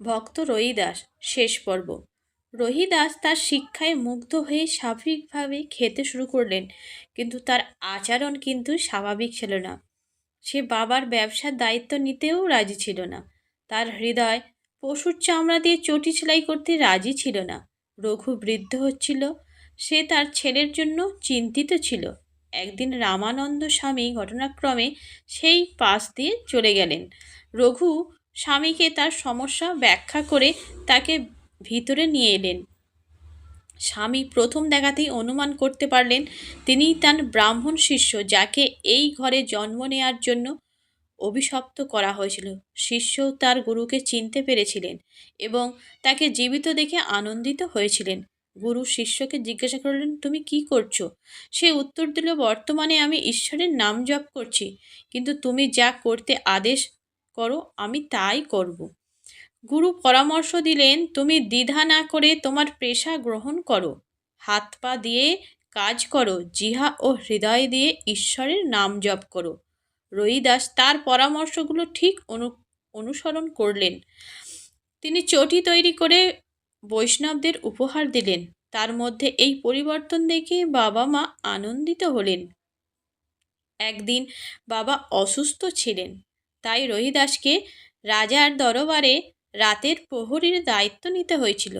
ভক্ত রহিদাস, শেষ পর্ব। রহিদাস তার শিক্ষায় মুগ্ধ হয়ে স্বাভাবিকভাবে খেতে শুরু করলেন, কিন্তু তার আচরণ কিন্তু স্বাভাবিক ছিল না। সে বাবার ব্যবসার দায়িত্ব নিতেও রাজি ছিল না। তার হৃদয় পশুর চামড়া দিয়ে চটি সেলাই করতে রাজি ছিল না। রঘু বৃদ্ধ হচ্ছিল, সে তার ছেলের জন্য চিন্তিত ছিল। একদিন রামানন্দ স্বামী ঘটনাক্রমে সেই পাশ দিয়ে চলে গেলেন। রঘু স্বামীকে তার সমস্যা ব্যাখ্যা করে তাকে ভিতরে নিয়ে এলেন। স্বামী প্রথম দেখাতেই অনুমান করতে পারলেন তিনিই তার ব্রাহ্মণ শিষ্য যাকে এই ঘরে জন্ম নেওয়ার জন্য অভিশপ্ত করা হয়েছিল। শিষ্য তার গুরুকে চিনতে পেরেছিলেন এবং তাকে জীবিত দেখে আনন্দিত হয়েছিলেন। গুরু শিষ্যকে জিজ্ঞাসা করলেন, তুমি কি করছ? সে উত্তর দিল, বর্তমানে আমি ঈশ্বরের নাম জপ করছি, কিন্তু তুমি যা করতে আদেশ করো, আমি তাই করব। গুরু পরামর্শ দিলেন, তুমি দ্বিধা না করে তোমার পেশা গ্রহণ করো। হাত পা দিয়ে কাজ করো, জিহা ও হৃদয় দিয়ে ঈশ্বরের নাম জপ করো। রহিদাস তার পরামর্শগুলো ঠিক অনু, অনুসরণ করলেন। তিনি চটি তৈরি করে বৈষ্ণবদের উপহার দিলেন। তার মধ্যে এই পরিবর্তন দেখে বাবা মা আনন্দিত হলেন। একদিন বাবা অসুস্থ ছিলেন। তাই রহিদাসকে রাজার দরবারে রাতের প্রহরীর দায়িত্ব নিতে হয়েছিল।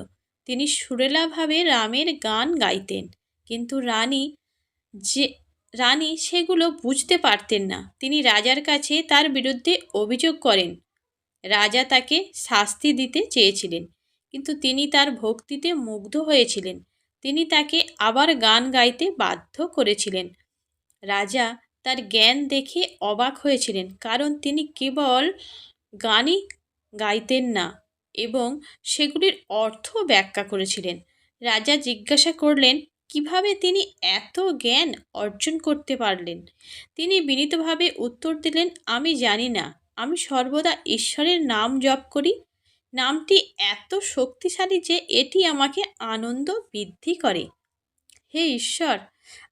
তিনি সুরেলাভাবে রামের গান গাইতেন, কিন্তু রানী যে, রানী সেগুলো বুঝতে পারতেন না। তিনি রাজার কাছে তার বিরুদ্ধে অভিযোগ করেন। রাজা তাকে শাস্তি দিতে চেয়েছিলেন, কিন্তু তিনি তার ভক্তিতে মুগ্ধ হয়েছিলেন। তিনি তাকে আবার গান গাইতে বাধ্য করেছিলেন। রাজা তার জ্ঞান দেখে অবাক হয়েছিলেন, কারণ তিনি কেবল গানই গাইতেন না এবং সেগুলির অর্থ ব্যাখ্যা করেছিলেন। রাজা জিজ্ঞাসা করলেন, কীভাবে তিনি এত জ্ঞান অর্জন করতে পারলেন? তিনি বিনীতভাবে উত্তর দিলেন, আমি জানি না। আমি সর্বদা ঈশ্বরের নাম জপ করি। নামটি এত শক্তিশালী যে এটি আমাকে আনন্দ বৃদ্ধি করে। হে ঈশ্বর,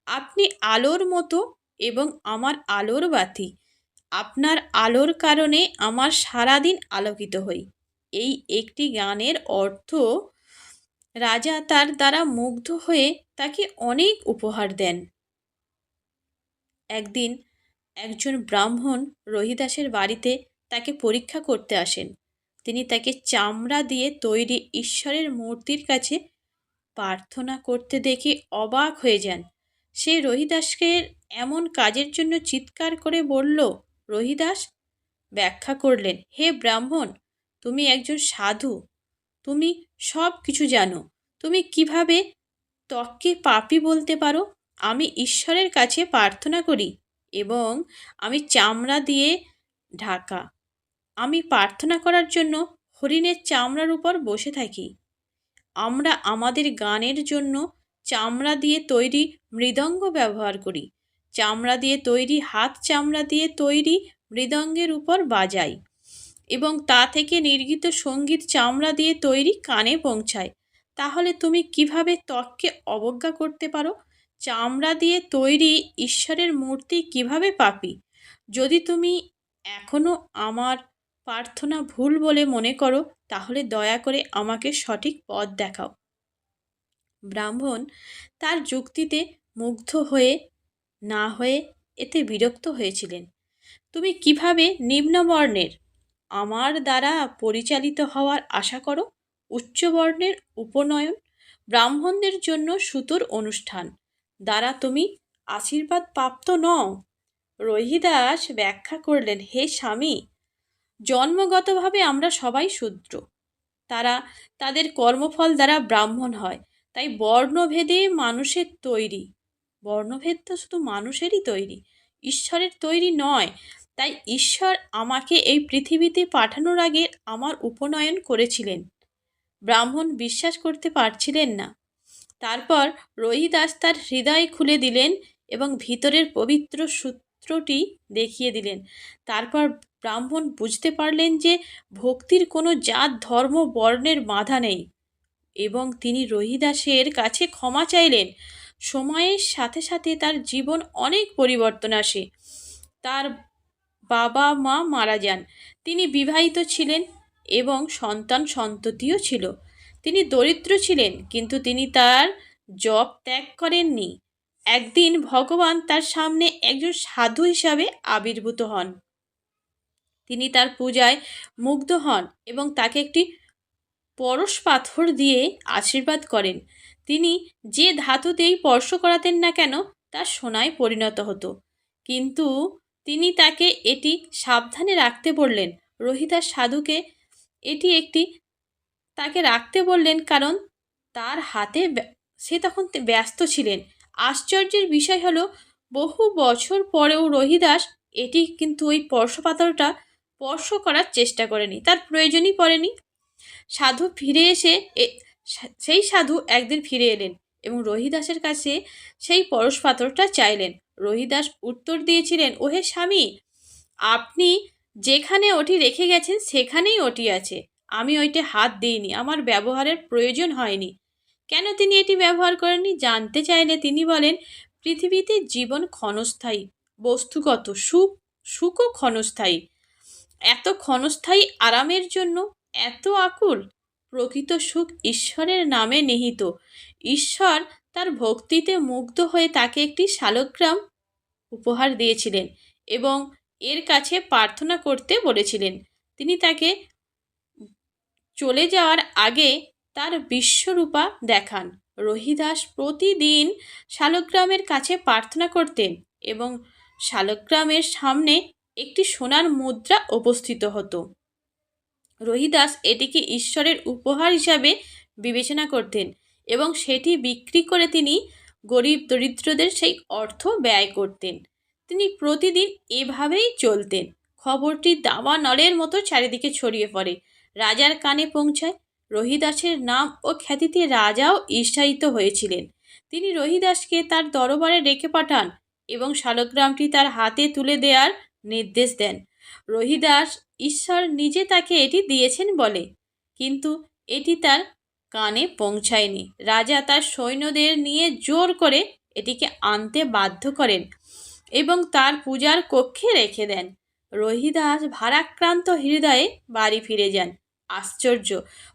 আপনি আলোর মতো এবং আমার আলোর বাতি। আপনার আলোর কারণে আমার সারাদিন আলোকিত হই। এই একটি গানের অর্থ, রাজা তার দ্বারা মুগ্ধ হয়ে তাকে অনেক উপহার দেন। একদিন একজন ব্রাহ্মণ রহিদাসের বাড়িতে তাকে পরীক্ষা করতে আসেন। তিনি তাকে চামড়া দিয়ে তৈরি ঈশ্বরের মূর্তির কাছে প্রার্থনা করতে দেখে অবাক হয়ে যান। সে রহিদাসকে এমন কাজের জন্য চিৎকার করে বলল, রহিদাস, ব্যাখ্যা করলেন। হে ব্রাহ্মণ, তুমি একজন সাধু। তুমি সব কিছু জানো। তুমি কীভাবে ত্বককে পাপি বলতে পারো? আমি ঈশ্বরের কাছে প্রার্থনা করি এবং আমি চামড়া দিয়ে ঢাকা। আমি প্রার্থনা করার জন্য হরিণের চামড়ার উপর বসে থাকি। আমরা আমাদের গানের জন্য চামড়া দিয়ে তৈরি মৃদঙ্গ ব্যবহার করি। চামড়া দিয়ে তৈরি, হাত চামড়া দিয়ে তৈরি মৃদঙ্গের উপর বাজাই এবং তা থেকে নির্গিত সংগীত চামড়া দিয়ে তৈরি কানে পৌঁছায় তাহলে তুমি কীভাবে ত্বককে অবজ্ঞা করতে পারো? চামড়া দিয়ে তৈরি ঈশ্বরের মূর্তি কীভাবে পাপি? যদি তুমি এখনও আমার প্রার্থনা ভুল বলে মনে করো, তাহলে দয়া করে আমাকে সঠিক পথ দেখাও। ব্রাহ্মণ তার যুক্তিতে মুগ্ধ হয়ে, না হয়ে এতে বিরক্ত হয়েছিলেন। তুমি কীভাবে নিম্নবর্ণের আমার দ্বারা পরিচালিত হওয়ার আশা করো? উচ্চবর্ণের উপনয়ন ব্রাহ্মণদের জন্য সুতোর অনুষ্ঠান, দ্বারা তুমি আশীর্বাদ প্রাপ্ত নও। রহিদাস ব্যাখ্যা করলেন, হে স্বামী, জন্মগতভাবে আমরা সবাই শূদ্র। তারা তাদের কর্মফল দ্বারা ব্রাহ্মণ হয়। তাই বর্ণভেদে মানুষের তৈরি। বর্ণভেদ তো শুধু মানুষেরই তৈরি, ঈশ্বরের তৈরি নয়। তাই ঈশ্বর আমাকে এই পৃথিবীতে পাঠানোর আগে আমার উপনয়ন করেছিলেন। ব্রাহ্মণ বিশ্বাস করতে পারছিলেন না। তারপর রহিদাস তার হৃদয় খুলে দিলেন এবং ভিতরের পবিত্র সূত্রটি দেখিয়ে দিলেন। তারপর ব্রাহ্মণ বুঝতে পারলেন যে ভক্তির কোনো জাত, ধর্ম, বর্ণের বাধা নেই। এবং তিনি রহিদাসের কাছে ক্ষমা চাইলেন। সময়ের সাথে সাথে তার জীবন অনেক পরিবর্তন আসে। তার বাবা মা মারা যান। তিনি বিবাহিত ছিলেন এবং সন্তান সন্ততিও ছিল। তিনি দরিদ্র ছিলেন, কিন্তু তিনি তার জপ ত্যাগ করেননি। একদিন ভগবান তার সামনে একজন সাধু হিসাবে আবির্ভূত হন। তিনি তার পূজায় মুগ্ধ হন এবং তাকে একটি পরশ পাথর দিয়ে আশীর্বাদ করেন। তিনি যে ধাতুতেই স্পর্শ করাতেন না কেন, তা সোনায় পরিণত হতো। কিন্তু তিনি তাকে এটি সাবধানে রাখতে বললেন। রোহিদাস সাধুকে এটি একটি তাকে রাখতে বললেন কারণ তার হাতে সে তখন ব্যস্ত ছিলেন। আশ্চর্যের বিষয় হলো, বহু বছর পরেও রোহিদাস এটি কিন্তু ওই স্পর্শপাথরটা স্পর্শ করার চেষ্টা করেনি। তার প্রয়োজনই পড়েনি। সাধু ফিরে এসে সেই সাধু একদিন ফিরে এলেন এবং রহিদাসের কাছে সেই পরশ পাথরটা চাইলেন। রহিদাস উত্তর দিয়েছিলেন, ওহে স্বামী, আপনি যেখানে ওটি রেখে গেছেন সেখানেই ওটি আছে। আমি ওইটে হাত দিইনি, আমার ব্যবহারের প্রয়োজন হয়নি। কেন তিনি এটি ব্যবহার করেননি? জানতে চাইলে তিনি বলেন, পৃথিবীতে জীবন ক্ষণস্থায়ী, বস্তুগত সুখ, সুখও ক্ষণস্থায়ী। এত ক্ষণস্থায়ী আরামের জন্য এত আকুল? প্রকৃত সুখ ঈশ্বরের নামে নিহিত। ঈশ্বর তার ভক্তিতে মুগ্ধ হয়ে তাকে একটি শালগ্রাম উপহার দিয়েছিলেন এবং এর কাছে প্রার্থনা করতে বলেছিলেন। তিনি তাকে চলে যাওয়ার আগে তার বিশ্বরূপা দেখান। রহিদাস প্রতিদিন শালগ্রামের কাছে প্রার্থনা করতেন এবং শালগ্রামের সামনে একটি সোনার মুদ্রা উপস্থিত হতো। রহিদাস এটিকে ঈশ্বরের উপহার হিসাবে বিবেচনা করতেন এবং সেটি বিক্রি করে তিনি গরিব দরিদ্রদের সেই অর্থ ব্যয় করতেন। তিনি প্রতিদিন এভাবেই চলতেন। খবরটি দাবা নলের মতো চারিদিকে ছড়িয়ে পড়ে। রাজার কানে পৌঁছায় রহিদাসের নাম ও খ্যাতিতে রাজাও ঈর্ষায়িত হয়েছিলেন। তিনি রহিদাসকে তার দরবারে রেখে পাঠান এবং শালগ্রামটি তার হাতে তুলে দেওয়ার নির্দেশ দেন। রহিদাস, ঈশ্বর নিজে তাকে এটি দিয়েছেন বলে। কিন্তু এটি তার কানে পৌঁছায়নি। রাজা তার সৈন্যদের নিয়ে জোর করে এটিকে আনতে বাধ্য করেন এবং তার পূজার কক্ষে রেখে দেন। রহিদাস ভারাক্রান্ত হৃদয়ে বাড়ি ফিরে যান। আশ্চর্য!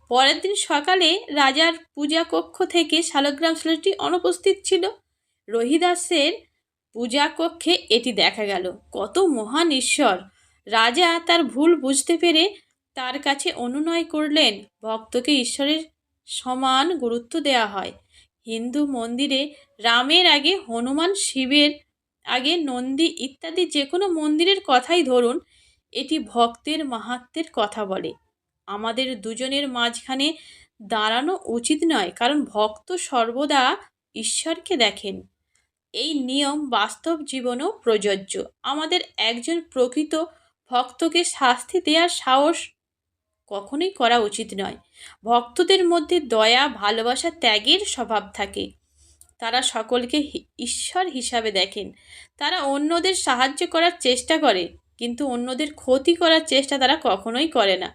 পরের দিন সকালে রাজার পূজা কক্ষ থেকে শালগ্রাম শিলাটি অনুপস্থিত ছিল। রহিদাসের পূজা কক্ষে এটি দেখা গেল। কত মহান ঈশ্বর! রাজা তার ভুল বুঝতে পেরে তার কাছে অনুনয় করলেন, ভক্তকে ঈশ্বরের সমান গুরুত্ব দেওয়া হয়। হিন্দু মন্দিরে রামের আগে হনুমান শিবের আগে নন্দী ইত্যাদি যে কোনো মন্দিরের কথাই ধরুন, এটি ভক্তের মাহাত্মের কথা বলে। আমাদের দুজনের মাঝখানে দাঁড়ানো উচিত নয়, কারণ ভক্ত সর্বদা ঈশ্বরকে দেখেন। এই নিয়ম বাস্তব জীবনেও প্রযোজ্য। আমাদের একজন প্রকৃত ভক্তকে শাস্তি দেওয়ার সাহস কখনোই করা উচিত নয়। ভক্তদের মধ্যে দয়া, ভালোবাসা, ত্যাগের স্বভাব থাকে। তারা সকলকে ঈশ্বর হিসাবে দেখেন। তারা অন্যদের সাহায্য করার চেষ্টা করে, কিন্তু অন্যদের ক্ষতি করার চেষ্টা তারা কখনোই করে না।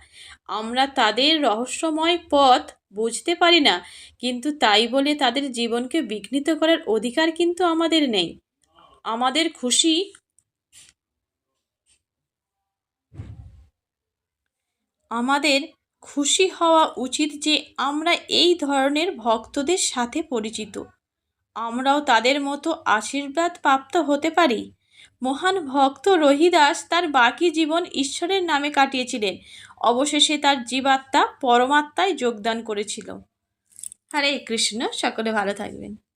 আমরা তাদের রহস্যময় পথ বুঝতে পারি না, কিন্তু তাই বলে তাদের জীবনকে বিঘ্নিত করার অধিকার কিন্তু আমাদের নেই। আমাদের খুশি আমাদের খুশি হওয়া উচিত যে আমরা এই ধরনের ভক্তদের সাথে পরিচিত। আমরাও তাদের মতো আশীর্বাদ প্রাপ্ত হতে পারি। মহান ভক্ত রহিদাস তার বাকি জীবন ঈশ্বরের নামে কাটিয়েছিলেন। অবশেষে তার জীবাত্মা পরমাত্মায় যোগদান করেছিল। হরে কৃষ্ণ, সকলে ভালো থাকবেন।